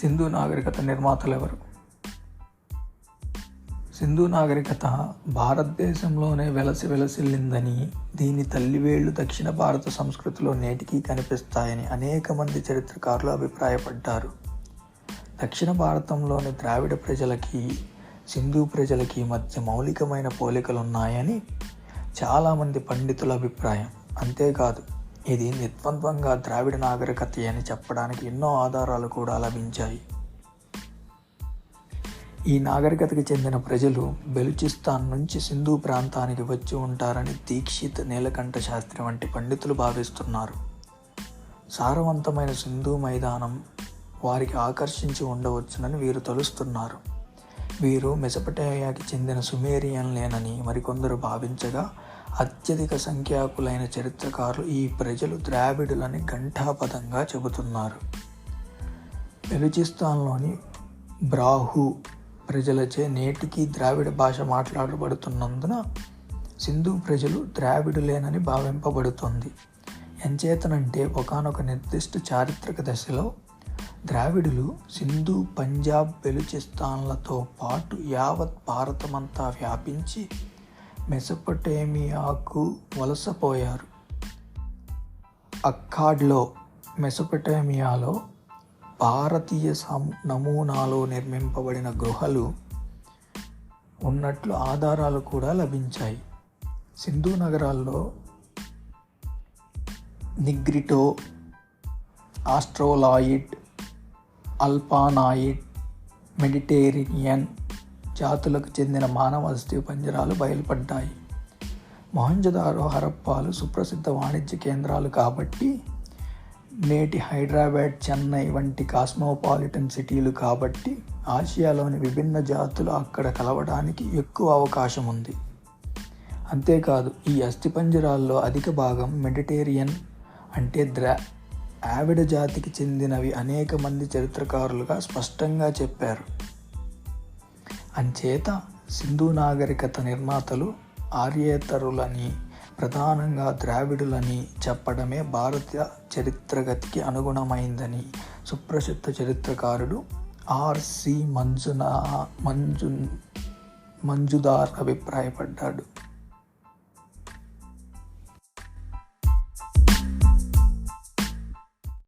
సింధు నాగరికత నిర్మాతలు ఎవరు సింధు నాగరికత భారతదేశంలోనే వెలసి వెలసిల్లిందని దీని తల్లివేళ్ళు దక్షిణ భారత సంస్కృతిలో నేటికీ కనిపిస్తాయని అనేక మంది చరిత్రకారులు అభిప్రాయపడ్డారు. దక్షిణ భారతంలోని ద్రావిడ ప్రజలకి సింధు ప్రజలకి మధ్య మౌలికమైన పోలికలున్నాయని చాలామంది పండితుల అభిప్రాయం. అంతేకాదు ఇది నిద్వంద్వంగా ద్రావిడ నాగరికత అని చెప్పడానికి ఎన్నో ఆధారాలు కూడా లభించాయి. ఈ నాగరికతకి చెందిన ప్రజలు బెలుచిస్తాన్ నుంచి సింధు ప్రాంతానికి వచ్చి ఉంటారని దీక్షిత్ నీలకంఠ శాస్త్రి వంటి పండితులు భావిస్తున్నారు. సారవంతమైన సింధు మైదానం వారికి ఆకర్షించి ఉండవచ్చునని వీరు తలుస్తున్నారు. వీరు మెసపటేయాకి చెందిన సుమేరియన్లేనని మరికొందరు భావించగా అత్యధిక సంఖ్యాకులైన చరిత్రకారులు ఈ ప్రజలు ద్రావిడులని ఘంటాపదంగా చెబుతున్నారు. బెలుచిస్తాన్లోని బ్రాహు ప్రజలచే నేటికి ద్రావిడ భాష మాట్లాడబడుతున్నందున సింధు ప్రజలు ద్రావిడులేనని భావింపబడుతుంది. ఎంచేతనంటే ఒకనొక నిర్దిష్ట చారిత్రక దశలో ద్రావిడులు సింధు పంజాబ్ బెలుచిస్తాన్లతో పాటు యావత్ భారతమంతా వ్యాపించి మెసపటేమియాకు వలసపోయారు. అక్కాడ్లో మెసపటేమియాలో భారతీయ సం నమూనాలో నిర్మింపబడిన గృహలు ఉన్నట్లు ఆధారాలు కూడా లభించాయి. సింధు నగరాల్లో నిగ్రిటో ఆస్ట్రోలాయిడ్ అల్పానాయిడ్ మెడిటేరియన్ జాతులకు చెందిన మానవ అస్థి పంజరాలు బయలుపడ్డాయి. మొహంజదారో హరప్పాలు సుప్రసిద్ధ వాణిజ్య కేంద్రాలు కాబట్టి నేటి హైదరాబాద్ చెన్నై వంటి కాస్మోపాలిటన్ సిటీలు కాబట్టి ఆసియాలోని విభిన్న జాతులు అక్కడ కలవడానికి ఎక్కువ అవకాశం ఉంది. అంతేకాదు ఈ అస్థిపంజరాల్లో అధిక భాగం మెడిటేరియన్ అంటే ద్రా ఆవిడ జాతికి చెందినవి అనేక మంది చరిత్రకారులుగా స్పష్టంగా చెప్పారు. అంచేత సింధు నాగరికత నిర్మాతలు ఆర్యేతరులని ప్రధానంగా ద్రావిడులని చెప్పడమే భారత చరిత్రగతికి అనుగుణమైందని సుప్రసిద్ధ చరిత్రకారుడు ఆర్సి మంజునా మంజు మంజుదార్ అభిప్రాయపడ్డాడు.